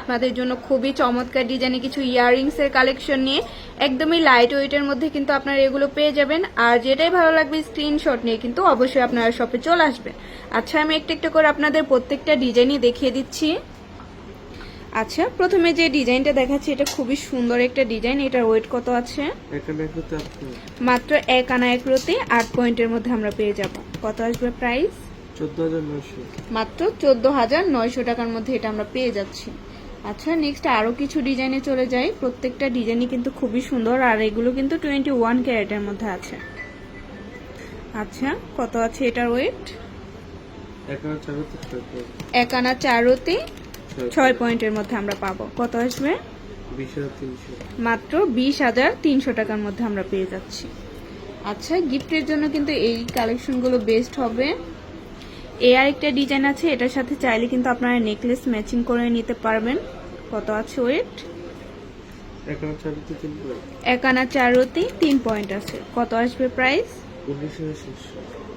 আপনাদের জন্য খুবই চমৎকার ডিজাইনে কিছু ইয়াররিংস এর কালেকশন নিয়ে। একদমই লাইট ওয়েটের মধ্যে কিন্তু আপনারা এগুলো পেয়ে যাবেন। আর যেটাই ভালো লাগবে স্ক্রিনশট নিয়ে কিন্তু অবশ্যই আপনারা শপে চলে আসবেন। আচ্ছা আমি একটা একটা করে আপনাদের প্রত্যেকটা ডিজাইনই দেখিয়ে দিচ্ছি। আচ্ছা প্রথমে যে ডিজাইনটা দেখাচ্ছি এটা খুবই সুন্দর একটা ডিজাইন এটার ওয়েট কত আছে? মাত্র এক আনা এক রতি আট পয়েন্টের মধ্যে আমরা পেয়ে যাব। কত আসবে প্রাইস চোদ্দ হাজার নয়শো। মাত্র চোদ্দ হাজার নয়শো টাকার মধ্যে এটা আমরা পেয়ে যাচ্ছি। আচ্ছা নেক্সট আরও কিছু ডিজাইনে চলে যাই। প্রত্যেকটা ডিজাইনই কিন্তু খুবই সুন্দর, আর এগুলো কিন্তু টোয়েন্টি ওয়ান ক্যারেটের মধ্যে আছে। আচ্ছা কত আছে এটার ওয়েট এক আনা চারোতে, ছয় পয়েন্টের মধ্যে আমরা পাবো। কত আসবে? মাত্র বিশ হাজার তিনশো টাকার মধ্যে আমরা পেয়ে যাচ্ছি। আচ্ছা গিফটের জন্য কিন্তু এই কালেকশনগুলো বেস্ট হবে। এ আরেকটা ডিজাইন আছে এটার সাথে চাইলে কিন্তু আপনারা নেকলেস ম্যাচিং করে নিতে পারবেন। কত আছে ওয়েট এখানে চারতে তিন পয়েন্ট আছে। কত আসবে প্রাইস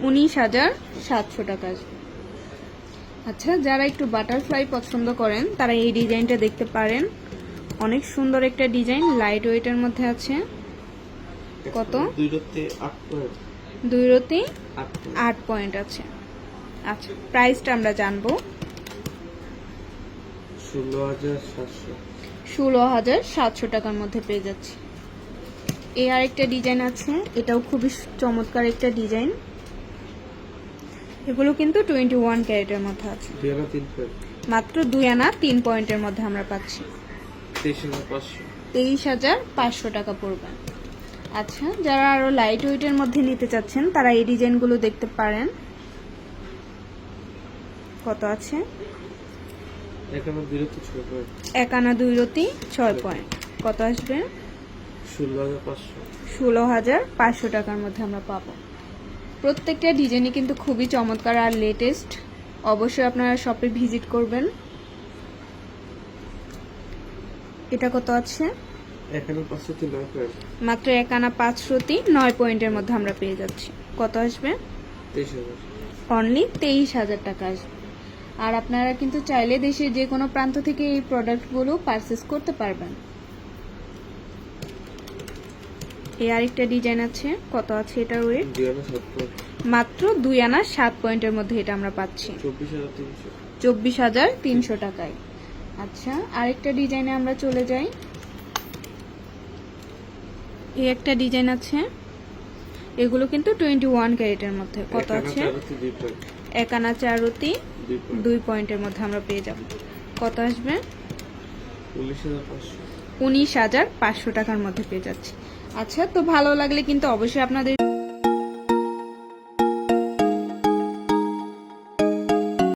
উনিশ হাজার সাতশো টাকা আসবে। আচ্ছা যারা একটু বাটারফ্লাই পছন্দ করেন তারা এই ডিজাইনটা দেখতে পারেন। অনেক সুন্দর একটা ডিজাইন লাইট ওয়েটের মধ্যে আছে। কত? দুই রতি আট পয়েন্ট আছে। আচ্ছা প্রাইসটা আমরা জানব। ষোলো হাজার সাতশো। টাকার মধ্যে পেয়ে যাচ্ছি। এই আরেকটা ডিজাইন আছে এটাও খুবই চমৎকার একটা ডিজাইন। এগুলো কিন্তু টোয়েন্টি ওয়ান ক্যারেটের মধ্যে আছে। মাত্র দুই আনা তিন পয়েন্টের মধ্যে আমরা পাচ্ছি। তেইশ হাজার পাঁচশো। তেইশ হাজার পাঁচশো টাকা পড়বে। আচ্ছা যারা আরও লাইট ওয়েটের মধ্যে নিতে চাচ্ছেন তারা এই ডিজাইনগুলো দেখতে পারেন। কত আছে? এক আনা দুই রতি ছয় পয়েন্ট। কত আসবে? ষোলো হাজার পাঁচশো। টাকার মধ্যে আমরা পাবো। প্রত্যেকটা ডিজাইনই কিন্তু খুবই চমৎকার আর লেটেস্ট অবশ্যই আপনারা শপে ভিজিট করবেন। এটা কত আছে? মাত্র এক আনা পাঁচ রতি নয় পয়েন্টের মধ্যে আমরা পেয়ে যাচ্ছি। কত আসবে? অনলি তেইশ হাজার টাকা আসবে। আর আপনারা কিন্তু চাইলে দেশের যে কোনো প্রান্ত থেকে এই প্রোডাক্টগুলো পারচেস করতে পারবেন। এই আরেকটা ডিজাইন আছে। কত আছে এটার ওয়েট মাত্র দুই আনা সাত পয়েন্টের মধ্যে এটা আমরা পাচ্ছি। চব্বিশ হাজার তিনশো। টাকায়। আচ্ছা আরেকটা ডিজাইনে আমরা চলে যাই। এই একটা ডিজাইন আছে। এগুলো কিন্তু টোয়েন্টি ওয়ান ক্যারেটের মধ্যে। কত আছে? একানা এক আনা চারতি দুই পয়েন্টের মধ্যে আমরা পেয়ে যাব। কত আসবে? উনিশ হাজার পাঁচশো টাকার মধ্যে পেয়ে যাচ্ছি। আচ্ছা তো ভালো লাগলে কিন্তু অবশ্যই আপনাদের